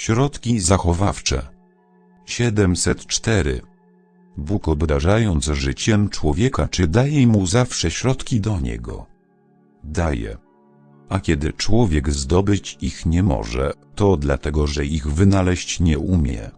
Środki zachowawcze 704 Bóg obdarzając życiem człowieka czy daje mu zawsze środki do niego? Daje. A kiedy człowiek zdobyć ich nie może, to dlatego, że ich wynaleźć nie umie.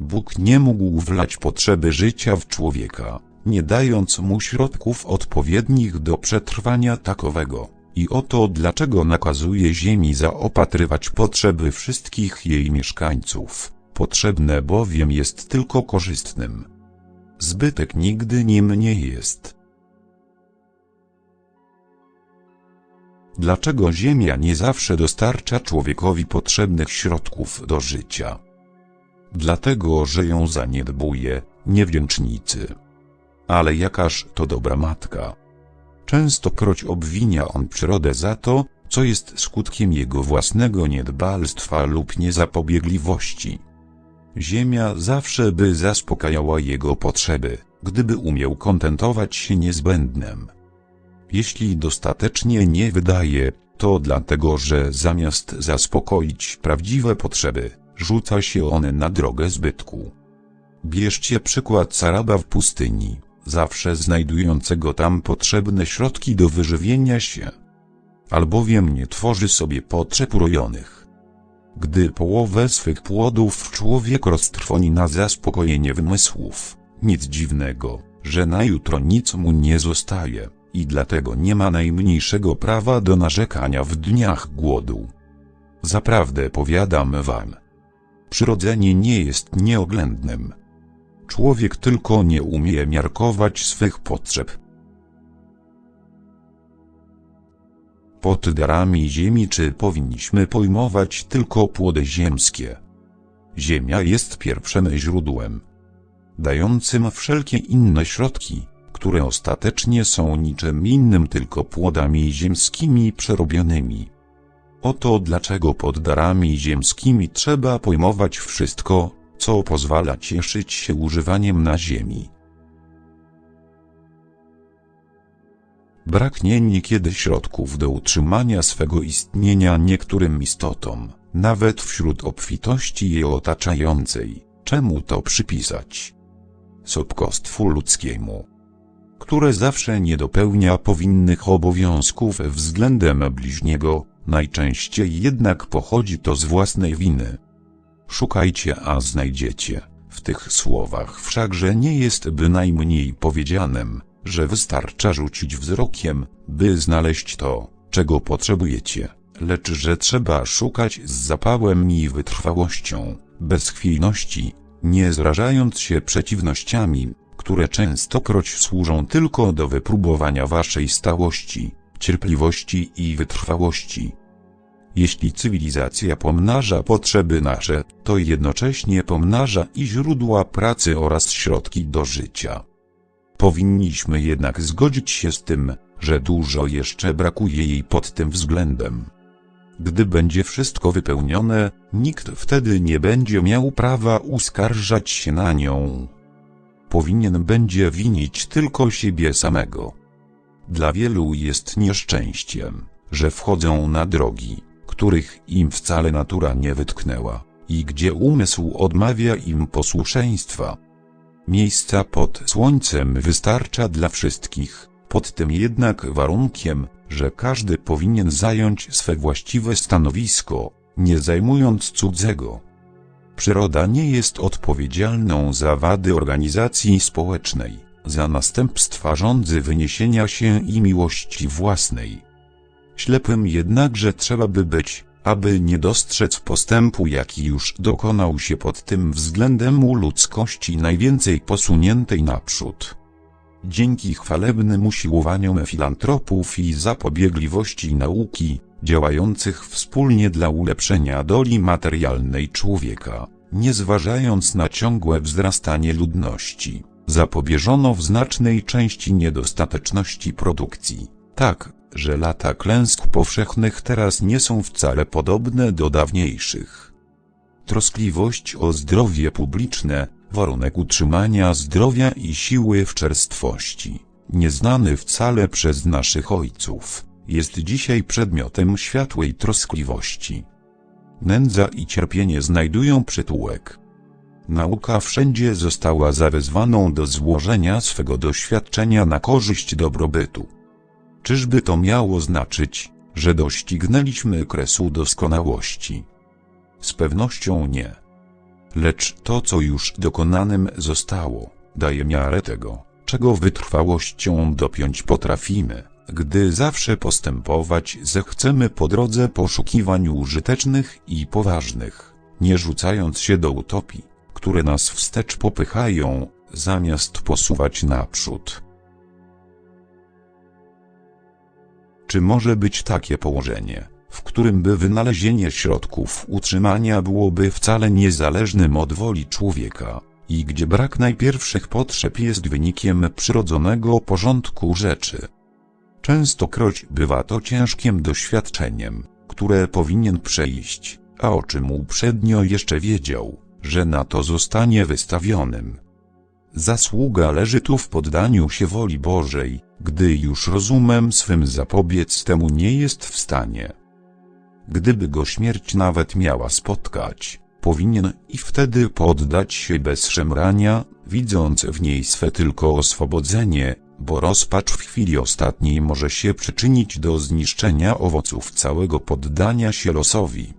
Bóg nie mógł wlać potrzeby życia w człowieka, nie dając mu środków odpowiednich do przetrwania takowego. I oto dlaczego nakazuje ziemi zaopatrywać potrzeby wszystkich jej mieszkańców. Potrzebne bowiem jest tylko korzystnym. Zbytek nigdy nim nie jest. Dlaczego Ziemia nie zawsze dostarcza człowiekowi potrzebnych środków do życia? Dlatego, że ją zaniedbuje, niewdzięcznicy. Ale jakaż to dobra matka. Częstokroć obwinia on przyrodę za to, co jest skutkiem jego własnego niedbalstwa lub niezapobiegliwości. Ziemia zawsze by zaspokajała jego potrzeby, gdyby umiał kontentować się niezbędnym. Jeśli dostatecznie nie wydaje, to dlatego, że zamiast zaspokoić prawdziwe potrzeby, rzuca się one na drogę zbytku. Bierzcie przykład Saraba w pustyni, zawsze znajdującego tam potrzebne środki do wyżywienia się. Albowiem nie tworzy sobie potrzeb urojonych. Gdy połowę swych płodów człowiek roztrwoni na zaspokojenie wymysłów, nic dziwnego, że na jutro nic mu nie zostaje i dlatego nie ma najmniejszego prawa do narzekania w dniach głodu. Zaprawdę powiadam wam, przyrodzenie nie jest nieoględnym. Człowiek tylko nie umie miarkować swych potrzeb. Pod darami ziemi czy powinniśmy pojmować tylko płody ziemskie? Ziemia jest pierwszym źródłem, dającym wszelkie inne środki, które ostatecznie są niczym innym tylko płodami ziemskimi przerobionymi. Oto dlaczego pod darami ziemskimi trzeba pojmować wszystko, co pozwala cieszyć się używaniem na ziemi. Braknie niekiedy środków do utrzymania swego istnienia niektórym istotom, nawet wśród obfitości je otaczającej. Czemu to przypisać? Sobkostwu ludzkiemu, które zawsze nie dopełnia powinnych obowiązków względem bliźniego, najczęściej jednak pochodzi to z własnej winy. Szukajcie, a znajdziecie. W tych słowach wszakże nie jest bynajmniej powiedzianem, że wystarcza rzucić wzrokiem, by znaleźć to, czego potrzebujecie, lecz że trzeba szukać z zapałem i wytrwałością, bez chwiejności, nie zrażając się przeciwnościami, które częstokroć służą tylko do wypróbowania waszej stałości, cierpliwości i wytrwałości. Jeśli cywilizacja pomnaża potrzeby nasze, to jednocześnie pomnaża i źródła pracy oraz środki do życia. Powinniśmy jednak zgodzić się z tym, że dużo jeszcze brakuje jej pod tym względem. Gdy będzie wszystko wypełnione, nikt wtedy nie będzie miał prawa uskarżać się na nią. Powinien będzie winić tylko siebie samego. Dla wielu jest nieszczęściem, że wchodzą na drogi, których im wcale natura nie wytknęła, i gdzie umysł odmawia im posłuszeństwa. Miejsca pod słońcem wystarcza dla wszystkich, pod tym jednak warunkiem, że każdy powinien zająć swe właściwe stanowisko, nie zajmując cudzego. Przyroda nie jest odpowiedzialną za wady organizacji społecznej, za następstwa rządzy wyniesienia się i miłości własnej. Ślepym jednakże trzeba by być, aby nie dostrzec postępu jaki już dokonał się pod tym względem u ludzkości najwięcej posuniętej naprzód. Dzięki chwalebnym usiłowaniom filantropów i zapobiegliwości nauki, działających wspólnie dla ulepszenia doli materialnej człowieka, nie zważając na ciągłe wzrastanie ludności, zapobieżono w znacznej części niedostateczności produkcji. Tak, że lata klęsk powszechnych teraz nie są wcale podobne do dawniejszych. Troskliwość o zdrowie publiczne, warunek utrzymania zdrowia i siły w czerstwości, nieznany wcale przez naszych ojców, jest dzisiaj przedmiotem światłej troskliwości. nędza i cierpienie znajdują przytułek. Nauka wszędzie została zawezwaną do złożenia swego doświadczenia na korzyść dobrobytu. Czyżby to miało znaczyć, że doścignęliśmy kresu doskonałości? Z pewnością nie. Lecz to, co już dokonanym zostało, daje miarę tego, czego wytrwałością dopiąć potrafimy, gdy zawsze postępować zechcemy po drodze poszukiwań użytecznych i poważnych, nie rzucając się do utopii, które nas wstecz popychają, zamiast posuwać naprzód. Czy może być takie położenie, w którym by wynalezienie środków utrzymania byłoby wcale niezależnym od woli człowieka, i gdzie brak najpierwszych potrzeb jest wynikiem przyrodzonego porządku rzeczy? Częstokroć bywa to ciężkim doświadczeniem, które powinien przejść, a o czym uprzednio jeszcze wiedział, że na to zostanie wystawionym. Zasługa leży tu w poddaniu się woli Bożej, gdy już rozumem swym zapobiec temu nie jest w stanie. Gdyby go śmierć nawet miała spotkać, powinien i wtedy poddać się bez szemrania, widząc w niej swe tylko oswobodzenie, bo rozpacz w chwili ostatniej może się przyczynić do zniszczenia owoców całego poddania się losowi.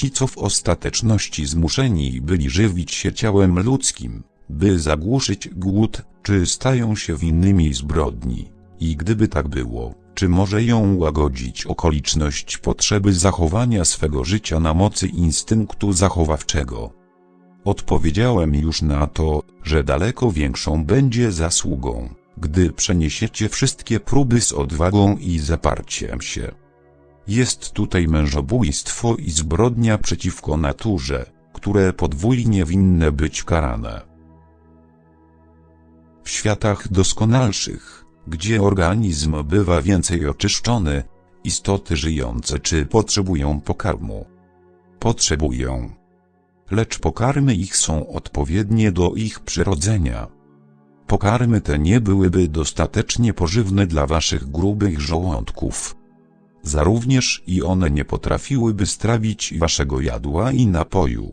Ci, co w ostateczności zmuszeni byli żywić się ciałem ludzkim, by zagłuszyć głód, czy stają się winnymi zbrodni? I gdyby tak było, czy może ją łagodzić okoliczność potrzeby zachowania swego życia na mocy instynktu zachowawczego? Odpowiedziałem już na to, że daleko większą będzie zasługą, gdy przeniesiecie wszystkie próby z odwagą i zaparciem się. Jest tutaj mężobójstwo i zbrodnia przeciwko naturze, które podwójnie winne być karane. W światach doskonalszych, gdzie organizm bywa więcej oczyszczony, istoty żyjące czy potrzebują pokarmu? Potrzebują. Lecz pokarmy ich są odpowiednie do ich przyrodzenia. Pokarmy te nie byłyby dostatecznie pożywne dla waszych grubych żołądków. Za również i one nie potrafiłyby strawić waszego jadła i napoju,